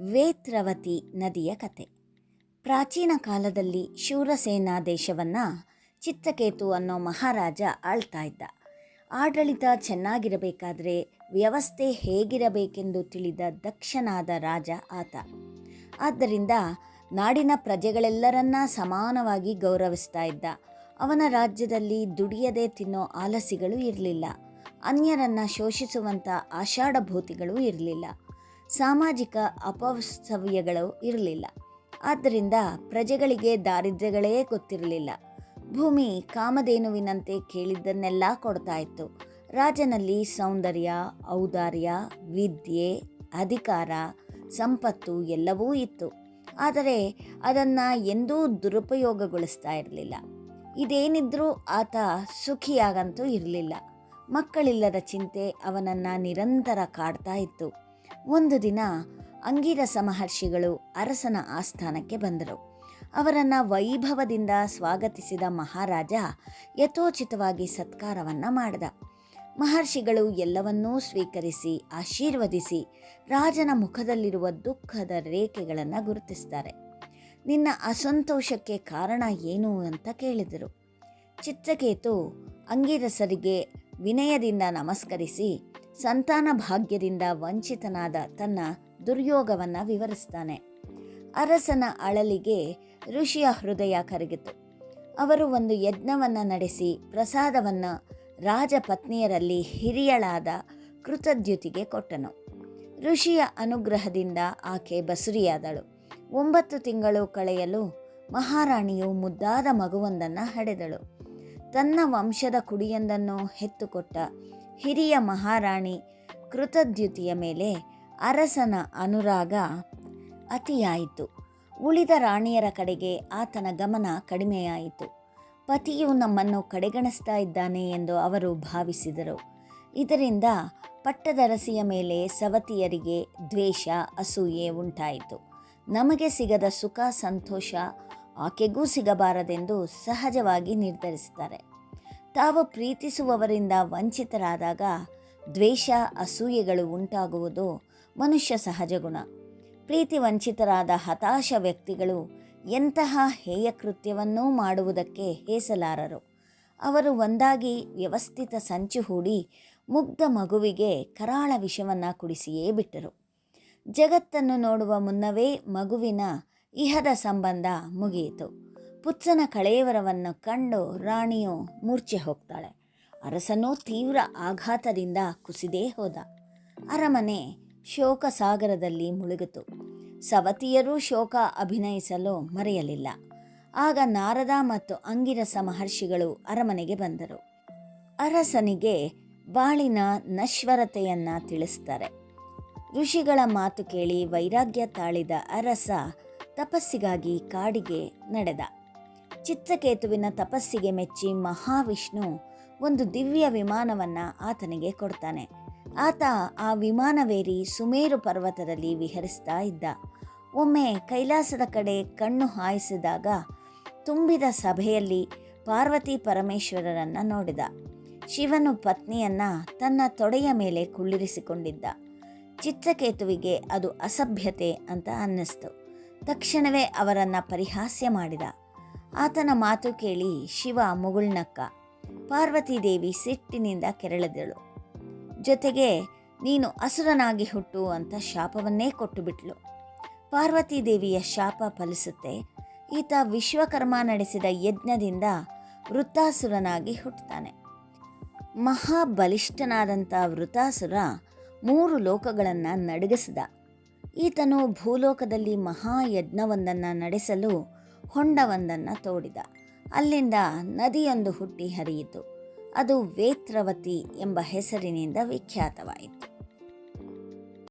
ವೇತ್ರವತಿ ನದಿಯ ಕತೆ. ಪ್ರಾಚೀನ ಕಾಲದಲ್ಲಿ ಶೂರಸೇನಾ ದೇಶವನ್ನು ಚಿತ್ತಕೇತು ಅನ್ನೋ ಮಹಾರಾಜ ಆಳ್ತಾ ಇದ್ದ. ಆಡಳಿತ ಚೆನ್ನಾಗಿರಬೇಕಾದ್ರೆ ವ್ಯವಸ್ಥೆ ಹೇಗಿರಬೇಕೆಂದು ತಿಳಿದ ದಕ್ಷನಾದ ರಾಜ ಆತ. ಆದ್ದರಿಂದ ನಾಡಿನ ಪ್ರಜೆಗಳೆಲ್ಲರನ್ನ ಸಮಾನವಾಗಿ ಗೌರವಿಸ್ತಾ ಇದ್ದ. ಅವನ ರಾಜ್ಯದಲ್ಲಿ ದುಡಿಯದೆ ತಿನ್ನೋ ಆಲಸಿಗಳು ಇರಲಿಲ್ಲ. ಅನ್ಯರನ್ನ ಶೋಷಿಸುವಂಥ ಆಷಾಢಭೂತಿಗಳು ಇರಲಿಲ್ಲ. ಸಾಮಾಜಿಕ ಅಪಸವ್ಯಗಳು ಇರಲಿಲ್ಲ. ಆದ್ದರಿಂದ ಪ್ರಜೆಗಳಿಗೆ ದಾರಿದ್ರ್ಯಗಳೇ ಗೊತ್ತಿರಲಿಲ್ಲ. ಭೂಮಿ ಕಾಮಧೇನುವಿನಂತೆ ಕೇಳಿದ್ದನ್ನೆಲ್ಲ ಕೊಡ್ತಾ ಇತ್ತು. ರಾಜನಲ್ಲಿ ಸೌಂದರ್ಯ, ಔದಾರ್ಯ, ವಿದ್ಯೆ, ಅಧಿಕಾರ, ಸಂಪತ್ತು ಎಲ್ಲವೂ ಇತ್ತು. ಆದರೆ ಅದನ್ನು ಎಂದೂ ದುರುಪಯೋಗಗೊಳಿಸ್ತಾ ಇರಲಿಲ್ಲ. ಇದೇನಿದ್ರೂ ಆತ ಸುಖಿಯಾಗಂತೂ ಇರಲಿಲ್ಲ. ಮಕ್ಕಳಿಲ್ಲದ ಚಿಂತೆ ಅವನನ್ನು ನಿರಂತರ ಕಾಡ್ತಾ ಇತ್ತು. ಒಂದು ದಿನ ಅಂಗೀರಸ ಮಹರ್ಷಿಗಳು ಅರಸನ ಆಸ್ಥಾನಕ್ಕೆ ಬಂದರು. ಅವರನ್ನು ವೈಭವದಿಂದ ಸ್ವಾಗತಿಸಿದ ಮಹಾರಾಜ ಯಥೋಚಿತವಾಗಿ ಸತ್ಕಾರವನ್ನು ಮಾಡಿದ. ಮಹರ್ಷಿಗಳು ಎಲ್ಲವನ್ನೂ ಸ್ವೀಕರಿಸಿ, ಆಶೀರ್ವದಿಸಿ, ರಾಜನ ಮುಖದಲ್ಲಿರುವ ದುಃಖದ ರೇಖೆಗಳನ್ನು ಗುರುತಿಸ್ತಾರೆ. ನಿನ್ನ ಅಸಂತೋಷಕ್ಕೆ ಕಾರಣ ಏನು ಅಂತ ಕೇಳಿದರು. ಚಿತ್ರಕೇತು ಅಂಗೀರಸರಿಗೆ ವಿನಯದಿಂದ ನಮಸ್ಕರಿಸಿ ಸಂತಾನ ಭಾಗ್ಯದಿಂದ ವಂಚಿತನಾದ ತನ್ನ ದುರ್ಯೋಗವನ್ನು ವಿವರಿಸ್ತಾನೆ. ಅರಸನ ಅಳಲಿಗೆ ಋಷಿಯ ಹೃದಯ ಕರಗಿತು. ಅವರು ಒಂದು ಯಜ್ಞವನ್ನು ನಡೆಸಿ ಪ್ರಸಾದವನ್ನು ರಾಜಪತ್ನಿಯರಲ್ಲಿ ಹಿರಿಯಳಾದ ಕೃತದ್ಯುತಿಗೆ ಕೊಟ್ಟನು. ಋಷಿಯ ಅನುಗ್ರಹದಿಂದ ಆಕೆ ಬಸುರಿಯಾದಳು. ಒಂಬತ್ತು ತಿಂಗಳು ಕಳೆಯಲು ಮಹಾರಾಣಿಯು ಮುದ್ದಾದ ಮಗುವೊಂದನ್ನು ಹಡೆದಳು. ತನ್ನ ವಂಶದ ಕುಡಿಯೊಂದನ್ನು ಹೆತ್ತುಕೊಟ್ಟ ಹಿರಿಯ ಮಹಾರಾಣಿ ಕೃತದ್ಯುತಿಯ ಮೇಲೆ ಅರಸನ ಅನುರಾಗ ಅತಿಯಾಯಿತು. ಉಳಿದ ರಾಣಿಯರ ಕಡೆಗೆ ಆತನ ಗಮನ ಕಡಿಮೆಯಾಯಿತು. ಪತಿಯು ನಮ್ಮನ್ನು ಕಡೆಗಣಿಸ್ತಾ ಇದ್ದಾನೆ ಎಂದು ಅವರು ಭಾವಿಸಿದರು. ಇದರಿಂದ ಪಟ್ಟದರಸಿಯ ಮೇಲೆ ಸವತಿಯರಿಗೆ ದ್ವೇಷ, ಅಸೂಯೆ ಉಂಟಾಯಿತು. ನಮಗೆ ಸಿಗದ ಸುಖ, ಸಂತೋಷ, ಆಕೆಗೂ ಸಿಗಬಾರದೆಂದು ಸಹಜವಾಗಿ ನಿರ್ಧರಿಸುತ್ತಾರೆ ತಾವು ಪ್ರೀತಿಸುವವರಿಂದ ವಂಚಿತರಾದಾಗ ದ್ವೇಷ, ಅಸೂಯೆಗಳು ಉಂಟಾಗುವುದು ಮನುಷ್ಯ ಸಹಜ ಗುಣ. ಪ್ರೀತಿ ವಂಚಿತರಾದ ಹತಾಶ ವ್ಯಕ್ತಿಗಳು ಎಂತಹ ಹೇಯ ಕೃತ್ಯವನ್ನೂ ಮಾಡುವುದಕ್ಕೆ ಹೇಸಲಾರರು. ಅವರು ಒಂದಾಗಿ ವ್ಯವಸ್ಥಿತ ಸಂಚು ಹೂಡಿ ಮುಗ್ಧ ಮಗುವಿಗೆ ಕರಾಳ ವಿಷವನ್ನು ಕುಡಿಸಿಯೇ ಬಿಟ್ಟರು. ಜಗತ್ತನ್ನು ನೋಡುವ ಮುನ್ನವೇ ಮಗುವಿನ ಇಹದ ಸಂಬಂಧ ಮುಗಿಯಿತು. ಪುತ್ರನ ಕಳೆಯವರವನ್ನು ಕಂಡು ರಾಣಿಯು ಮೂರ್ಛೆ ಹೋಗ್ತಾಳೆ. ಅರಸನೂ ತೀವ್ರ ಆಘಾತದಿಂದ ಕುಸಿದೇ ಹೋದ. ಅರಮನೆ ಶೋಕ ಸಾಗರದಲ್ಲಿ ಮುಳುಗಿತು. ಸವತಿಯರೂ ಶೋಕ ಅಭಿನಯಿಸಲು ಮರೆಯಲಿಲ್ಲ. ಆಗ ನಾರದ ಮತ್ತು ಅಂಗಿರಸ ಮಹರ್ಷಿಗಳು ಅರಮನೆಗೆ ಬಂದರು. ಅರಸನಿಗೆ ಬಾಳಿನ ನಶ್ವರತೆಯನ್ನು ತಿಳಿಸ್ತಾರೆ. ಋಷಿಗಳ ಮಾತು ಕೇಳಿ ವೈರಾಗ್ಯ ತಾಳಿದ ಅರಸ ತಪಸ್ಸಿಗಾಗಿ ಕಾಡಿಗೆ ನಡೆದ. ಚಿತ್ರಕೇತುವಿನ ತಪಸ್ಸಿಗೆ ಮೆಚ್ಚಿ ಮಹಾವಿಷ್ಣು ಒಂದು ದಿವ್ಯ ವಿಮಾನವನ್ನು ಆತನಿಗೆ ಕೊಡ್ತಾನೆ. ಆತ ಆ ವಿಮಾನವೇರಿ ಸುಮೇರು ಪರ್ವತದಲ್ಲಿ ವಿಹರಿಸ್ತಾ ಇದ್ದ. ಒಮ್ಮೆ ಕೈಲಾಸದ ಕಡೆ ಕಣ್ಣು ಹಾಯಿಸಿದಾಗ ತುಂಬಿದ ಸಭೆಯಲ್ಲಿ ಪಾರ್ವತಿ ಪರಮೇಶ್ವರರನ್ನು ನೋಡಿದ. ಶಿವನು ಪತ್ನಿಯನ್ನ ತನ್ನ ತೊಡೆಯ ಮೇಲೆ ಕುಳ್ಳಿರಿಸಿಕೊಂಡಿದ್ದ. ಚಿತ್ರಕೇತುವಿಗೆ ಅದು ಅಸಭ್ಯತೆ ಅಂತ ಅನ್ನಿಸ್ತು. ತಕ್ಷಣವೇ ಅವರನ್ನು ಪರಿಹಾಸ್ಯ ಮಾಡಿದ. ಆತನ ಮಾತು ಕೇಳಿ ಶಿವ ಮುಗುಳ್ನಕ್ಕ ಪಾರ್ವತಿದೇವಿ ಸಿಟ್ಟಿನಿಂದ ಕೆರಳಿದಳು. ಜೊತೆಗೆ, ನೀನು ಅಸುರನಾಗಿ ಹುಟ್ಟು ಅಂತ ಶಾಪವನ್ನೇ ಕೊಟ್ಟು ಬಿಟ್ಲು ಪಾರ್ವತಿದೇವಿಯ ಶಾಪ ಫಲಿಸುತ್ತೆ. ಈತ ವಿಶ್ವಕರ್ಮ ನಡೆಸಿದ ಯಜ್ಞದಿಂದ ವೃತ್ತಾಸುರನಾಗಿ ಹುಟ್ಟುತ್ತಾನೆ. ಮಹಾಬಲಿಷ್ಠನಾದಂಥ ವೃತಾಸುರ ಮೂರು ಲೋಕಗಳನ್ನು ನಡಗಿಸಿದ. ಈತನು ಭೂಲೋಕದಲ್ಲಿ ಮಹಾಯಜ್ಞವೊಂದನ್ನು ನಡೆಸಲು ಹೊಂಡವೊಂದನ್ನು ತೋಡಿದ. ಅಲ್ಲಿಂದ ನದಿಯೊಂದು ಹುಟ್ಟಿ ಹರಿಯಿತು. ಅದು ವೇತ್ರವತಿ ಎಂಬ ಹೆಸರಿನಿಂದ ವಿಖ್ಯಾತವಾಯಿತು.